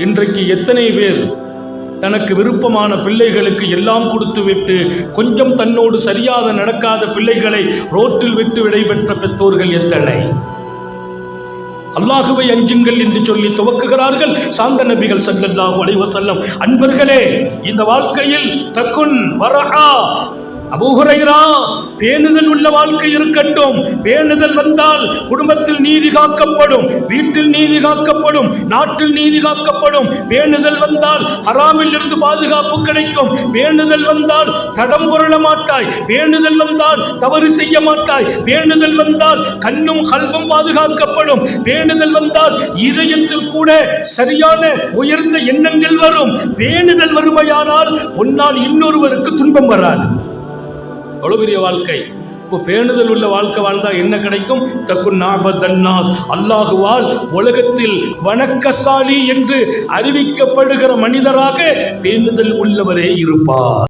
இன்றைக்கு எத்தனை பேர் தனக்கு விருப்பமான பிள்ளைகளுக்கு எல்லாம் கொடுத்து விட்டு கொஞ்சம் தன்னோடு சரியாக நடக்காத பிள்ளைகளை ரோட்டில் விட்டு விடைபெற்ற பெற்றோர்கள் எத்தனை? அல்லாஹுவை அஞ்சுங்கள் என்று சொல்லி துவக்குகிறார்கள் சாந்த நபிகள் ஸல்லல்லாஹு அலைவசல்லம் அன்பர்களே இந்த வாழ்க்கையில் தக்குன் வரஹா அபூஹுரைரா பேணுதல் உள்ள வாழ்க்கை இருக்கட்டும். பேணுதல் வந்தால் குடும்பத்தில் நீதி காக்கப்படும் வீட்டில் நீதி காக்கப்படும் நாட்டில் நீதி காக்கப்படும். பேணுதல் வந்தால் ஹராமில் இருந்து பாதுகாப்பு கிடைக்கும். பேணுதல் வந்தால் தடம் புரள மாட்டாய். பேணுதல் வந்தால் தவறு செய்ய மாட்டாய். பேணுதல் வந்தால் கண்ணும் கல்வும் பாதுகாக்கப்படும். பேணுதல் வந்தால் இதயத்தில் கூட சரியான உயர்ந்த எண்ணங்கள் வரும். பேணுதல் வருமையானால் உன்னால் இன்னொருவருக்கு துன்பம் வராது. அவ்வளோ பெரிய வாழ்க்கை. இப்போ பேணுதல் உள்ள வாழ்க்கை வாழ்ந்தால் என்ன கிடைக்கும்? தக்குன் நாபதன்னா அல்லாஹுவால் உலகத்தில் வணக்கசாலி என்று அறிவிக்கப்படுகிற மனிதராக பேணுதல் உள்ளவரே இருப்பார்.